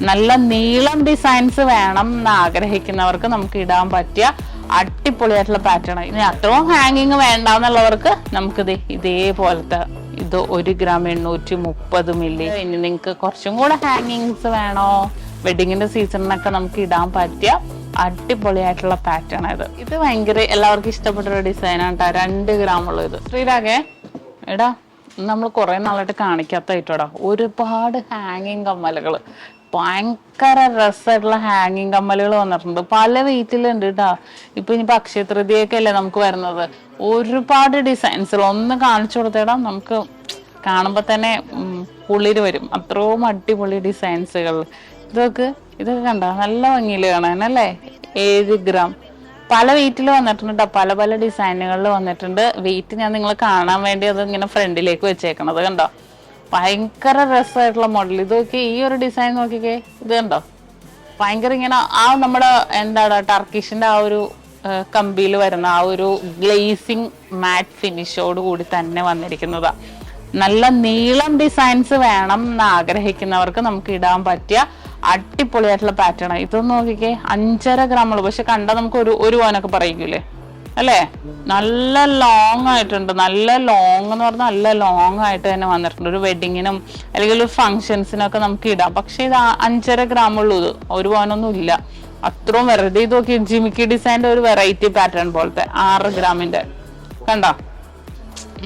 നല്ല നീളം ഡിസൈൻസ് വേണം എന്ന് ആഗ്രഹിക്കുന്നവർക്ക് നമുക്ക് ഇടാൻ പറ്റിയ അടിപൊളിയായിട്ടുള്ള പാറ്റേൺ ഇനി അത്രയും ഹാങ്ങിങ് വേണ്ടാന്നുള്ളവർക്ക് നമുക്ക് നമുക്കിത് ഇതേപോലത്തെ ഇത് ഒരു ഗ്രാം എണ്ണൂറ്റി മുപ്പത് മില്ലി ഇനി നിങ്ങൾക്ക് കുറച്ചും കൂടെ ഹാങ്ങിങ്സ് വേണോ? വെഡിങ്ങിന്റെ സീസണിനൊക്കെ നമുക്ക് ഇടാൻ പറ്റിയ അടിപൊളിയായിട്ടുള്ള പാറ്റേൺ ഇത്. ഇത് ഭയങ്കര എല്ലാവർക്കും ഇഷ്ടപ്പെട്ട ഒരു ഡിസൈനാണ് കേട്ടോ രണ്ട് ഗ്രാം ഉള്ള ഇത്. ശ്രീരാഗേ എടാ നമ്മൾ കുറെ നാളായിട്ട് കാണിക്കാത്തായിട്ടോടാ ഒരുപാട് ഹാങ്ങിങ് കമ്മലുകൾ ഭയങ്കര രസമായിട്ടുള്ള ഹാങ്ങിങ് കമ്മലുകൾ വന്നിട്ടുണ്ട്. പല വെയിറ്റിലുണ്ട് കേട്ടോ ഇപ്പൊ ഇനിയിപ്പോ അക്ഷയ തൃതീയൊക്കെ അല്ലേ നമുക്ക് വരുന്നത്. ഒരുപാട് ഡിസൈൻസുകൾ ഒന്ന് കാണിച്ചു കൊടുത്തേടാ നമുക്ക് കാണുമ്പോ തന്നെ പുള്ളിര് വരും. അത്രയും അടിപൊളി ഡിസൈൻസുകൾ ഇതൊക്കെ ഇതൊക്കെ കണ്ട? നല്ല ഭംഗിയിൽ കാണാനല്ലേ ഏഴ് ഗ്രാം പല വെയിറ്റിൽ വന്നിട്ടുണ്ട് കേട്ടോ പല പല ഡിസൈനുകളിൽ വന്നിട്ടുണ്ട്. വെയിറ്റ് ഞാൻ നിങ്ങൾ കാണാൻ വേണ്ടി അത് ഇങ്ങനെ ഫ്രണ്ടിലേക്ക് വെച്ചേക്കണത് കണ്ടോ? ഭയങ്കര രസമായിട്ടുള്ള മോഡൽ ഇത് നോക്കി ഈ ഒരു ഡിസൈൻ നോക്കിക്കേ ഇത് കണ്ടോ? ഭയങ്കര ഇങ്ങനെ ആ നമ്മുടെ എന്താണ് ടർക്കിഷിന്റെ ആ ഒരു കമ്പിയിൽ വരുന്ന ആ ഒരു ഗ്ലേസിങ് മാറ്റ് ഫിനിഷോട് കൂടി തന്നെ വന്നിരിക്കുന്നതാ. നല്ല നീളം ഡിസൈൻസ് വേണം എന്ന് ആഗ്രഹിക്കുന്നവർക്ക് നമുക്ക് ഇടാൻ പറ്റിയ അടിപൊളിയായിട്ടുള്ള പാറ്റേൺ ഇതൊന്ന് നോക്കിക്കേ അഞ്ചര ഗ്രാമുള്ളൂ പക്ഷെ കണ്ടാൽ നമുക്ക് ഒരു ഒരു പോനൊക്കെ പറയിക്കൂലേ അല്ലേ? നല്ല ലോങ് ആയിട്ടുണ്ട്. നല്ല ലോങ് എന്ന് പറഞ്ഞാൽ നല്ല ലോങ് ആയിട്ട് തന്നെ വന്നിട്ടുണ്ട്. ഒരു വെഡിങ്ങിനും അല്ലെങ്കിൽ ഒരു ഫംഗ്ഷൻസിനൊക്കെ നമുക്ക് ഇടാം. പക്ഷെ ഇത് അഞ്ചര ഗ്രാം ഉള്ളൂ ഇത്. ഒരു പവനൊന്നും ഇല്ല. അത്രയും വെറുതെ ഇത് നോക്കി ജിമിക്കി ഡിസൈന്റെ ഒരു വെറൈറ്റി പാറ്റേൺ പോലത്തെ ആറ് ഗ്രാമിന്റെ. കണ്ടോ?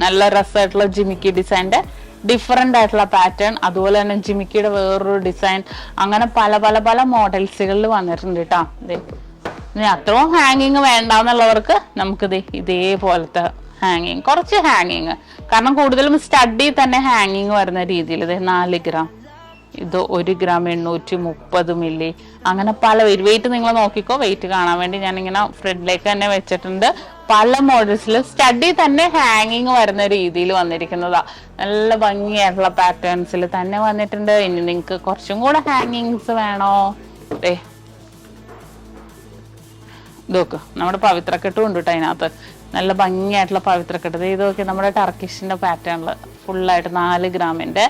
നല്ല രസമായിട്ടുള്ള ജിമിക്കി ഡിസൈന്റെ ഡിഫറെന്റ് ആയിട്ടുള്ള പാറ്റേൺ അതുപോലെ തന്നെ ജിമിക്കിയുടെ വേറൊരു ഡിസൈൻ. അങ്ങനെ പല പല പല മോഡൽസുകളിൽ വന്നിട്ടുണ്ട് കേട്ടോ. ഇനി അത്രയും ഹാങ്ങിങ് വേണ്ടാന്നുള്ളവർക്ക് നമുക്ക് ദേ ഇതേപോലത്തെ ഹാങ്ങിങ് കുറച്ച് ഹാങ്ങിങ് കാരണം കൂടുതലും സ്റ്റഡി തന്നെ ഹാങ്ങിങ് വരുന്ന രീതിയിൽ. ഇത് നാല് ഗ്രാം ഇത് ഒരു ഗ്രാം എണ്ണൂറ്റി മുപ്പത് മില്ലി അങ്ങനെ പല വെയിറ്റ് നിങ്ങൾ നോക്കിക്കോ. വെയിറ്റ് കാണാൻ വേണ്ടി ഞാൻ ഇങ്ങനെ ഫ്രണ്ടിലേക്ക് തന്നെ വെച്ചിട്ടുണ്ട്. പല മോഡൽസിൽ സ്റ്റഡി തന്നെ ഹാങ്ങിങ് വരുന്ന രീതിയിൽ വന്നിരിക്കുന്നതാ. നല്ല ഭംഗിയായിട്ടുള്ള പാറ്റേൺസിൽ തന്നെ വന്നിട്ടുണ്ട്. ഇനി നിങ്ങൾക്ക് കുറച്ചും കൂടെ ഹാങ്ങിങ്സ് വേണോ? ഏ ഇതൊക്കെ. നമ്മുടെ പവിത്രക്കെട്ടും ഉണ്ട് കേട്ടോ അതിനകത്ത്. നല്ല ഭംഗിയായിട്ടുള്ള പവിത്രക്കെട്ട്. ദേ ഇത് നോക്കി നമ്മുടെ ടർക്കിഷിന്റെ പാറ്റേണിൽ ഫുള്ളായിട്ട് നാല് ഗ്രാമിന്റെ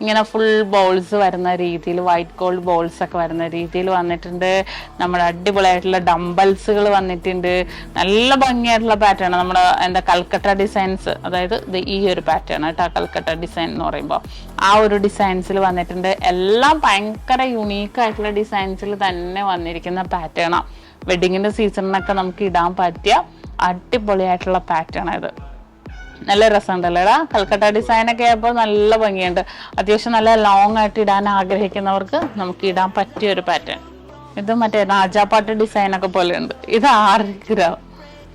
ഇങ്ങനെ ഫുൾ ബോൾസ് വരുന്ന രീതിയിൽ വൈറ്റ് ഗോൾഡ് ബോൾസ് ഒക്കെ വരുന്ന രീതിയിൽ വന്നിട്ടുണ്ട്. നമ്മുടെ അടിപൊളിയായിട്ടുള്ള ഡംബൽസുകൾ വന്നിട്ടുണ്ട്. നല്ല ഭംഗിയായിട്ടുള്ള പാറ്റേൺ നമ്മുടെ എന്താ കൽക്കട്ട ഡിസൈൻസ് അതായത് ഇത് ഈ ഒരു പാറ്റേൺ കേട്ടോ കൽക്കട്ട ഡിസൈൻ എന്ന് പറയുമ്പോൾ ആ ഒരു ഡിസൈൻസിൽ വന്നിട്ടുണ്ട്. എല്ലാം ഭയങ്കര യുണീക്ക് ആയിട്ടുള്ള ഡിസൈൻസിൽ തന്നെ വന്നിരിക്കുന്ന പാറ്റേണാണ് വെഡിങ്ങിന്റെ സീസണിനൊക്കെ നമുക്ക് ഇടാൻ പറ്റിയ അടിപൊളിയായിട്ടുള്ള പാറ്റേൺ ഇത്. നല്ല രസമുണ്ടല്ലേടാ? കൽക്കട്ട ഡിസൈൻ ഒക്കെ ആയപ്പോൾ നല്ല ഭംഗിയുണ്ട്. അത്യാവശ്യം നല്ല ലോങ് ആയിട്ട് ഇടാൻ ആഗ്രഹിക്കുന്നവർക്ക് നമുക്ക് ഇടാൻ പറ്റിയ ഒരു പാറ്റേൺ ഇത് മറ്റേ രാജാപ്പാട്ട് ഡിസൈൻ ഒക്കെ പോലെ ഉണ്ട് ഇത് ആറ് ഗ്രാം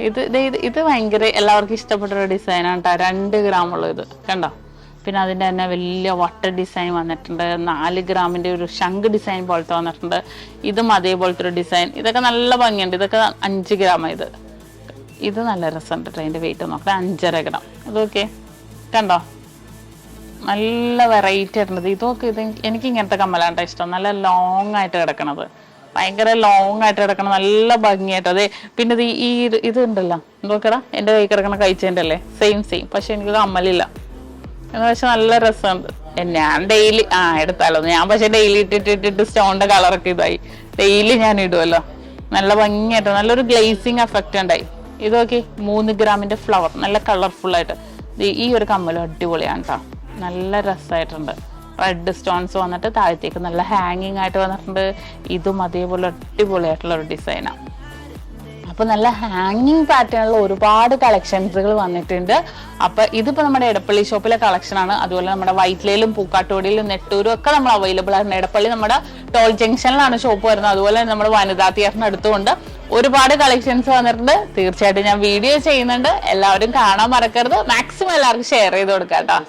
ഇത് ഇത് ഇത് ഭയങ്കര എല്ലാവർക്കും ഇഷ്ടപ്പെട്ട ഒരു ഡിസൈനാണ് കേട്ടോ രണ്ട് ഗ്രാം ഉള്ളത് ഇത്. കണ്ടോ? പിന്നെ അതിന്റെ തന്നെ വലിയ വട്ട ഡിസൈൻ വന്നിട്ടുണ്ട്. നാല് ഗ്രാമിന്റെ ഒരു ശംഖ് ഡിസൈൻ പോലത്തെ വന്നിട്ടുണ്ട്. ഇതും അതേപോലത്തെ ഒരു ഡിസൈൻ ഇതൊക്കെ നല്ല ഭംഗിയുണ്ട്. ഇതൊക്കെ അഞ്ച് ഗ്രാമാണ് ഇത്. ഇത് നല്ല രസമുണ്ട് കേട്ടോ അതിന്റെ വെയിറ്റ് നോക്കാം. അഞ്ചര ഗ്രാം ഇതൊക്കെ കണ്ടോ? നല്ല വെറൈറ്റി ആയിട്ടുണ്ട് ഇതൊക്കെ ഇത് എനിക്ക് ഇങ്ങനത്തെ കമ്മലാണ്ട ഇഷ്ടം. നല്ല ലോങ് ആയിട്ട് കിടക്കണത്. ഭയങ്കര ലോങ് ആയിട്ട് കിടക്കണം നല്ല ഭംഗിയായിട്ട്. അതെ പിന്നെ ഇത് ഈ ഇത് ഉണ്ടല്ലോ. നോക്കടാ എന്റെ കൈ കിടക്കണ കഴിച്ചതിന്റെ അല്ലേ? സെയിം സെയിം പക്ഷെ എനിക്ക് അമ്മലില്ല. എന്ന് വെച്ചാൽ നല്ല രസമുണ്ട്. ഞാൻ ഡെയിലി ആ എടുത്താലോ. ഞാൻ പക്ഷെ ഡെയിലി ഇട്ടിട്ട് ഇട്ടിട്ട് സ്റ്റോണിന്റെ കളറൊക്കെ ഇതായി. ഡെയിലി ഞാൻ ഇടുമല്ലോ നല്ല ഭംഗിയായിട്ട് നല്ലൊരു ഗ്ലേസിങ് എഫക്റ്റ് ഉണ്ടായി. ഇത് നോക്കി മൂന്ന് ഗ്രാമിന്റെ ഫ്ലവർ നല്ല കളർഫുൾ ആയിട്ട്. ഈ ഒരു കമ്മലും അടിപൊളിയാണ് കേട്ടോ നല്ല രസമായിട്ടുണ്ട് റെഡ് സ്റ്റോൺസ് വന്നിട്ട് താഴത്തേക്ക് നല്ല ഹാങ്ങിങ് ആയിട്ട് വന്നിട്ടുണ്ട്. ഇതും അതേപോലെ അടിപൊളിയായിട്ടുള്ള ഒരു ഡിസൈനാണ് അപ്പൊ നല്ല ഹാങ്ങിങ് പാറ്റേണിൽ ഒരുപാട് കളക്ഷൻസുകൾ വന്നിട്ടുണ്ട്. അപ്പൊ ഇതിപ്പോ നമ്മുടെ എടപ്പള്ളി ഷോപ്പിലെ കളക്ഷനാണ് അതുപോലെ നമ്മുടെ വൈറ്റ്ലയിലും പൂക്കാട്ടുപടിയിലും നെട്ടൂരും ഒക്കെ നമ്മൾ അവൈലബിൾ ആണ്. എടപ്പള്ളി നമ്മുടെ ടോൾ ജംഗ്ഷനിലാണ് ഷോപ്പ് വരുന്നത്. അതുപോലെ നമ്മുടെ വനിതാ തിയേറ്ററിന് അടുത്തുകൊണ്ട് ഒരുപാട് കളക്ഷൻസ് വന്നിട്ടുണ്ട്. തീർച്ചയായിട്ടും ഞാൻ വീഡിയോ ചെയ്യുന്നുണ്ട്. എല്ലാവരും കാണാൻ മറക്കരുത്. മാക്സിമം എല്ലാവർക്കും ഷെയർ ചെയ്ത് കൊടുക്കാം കേട്ടോ.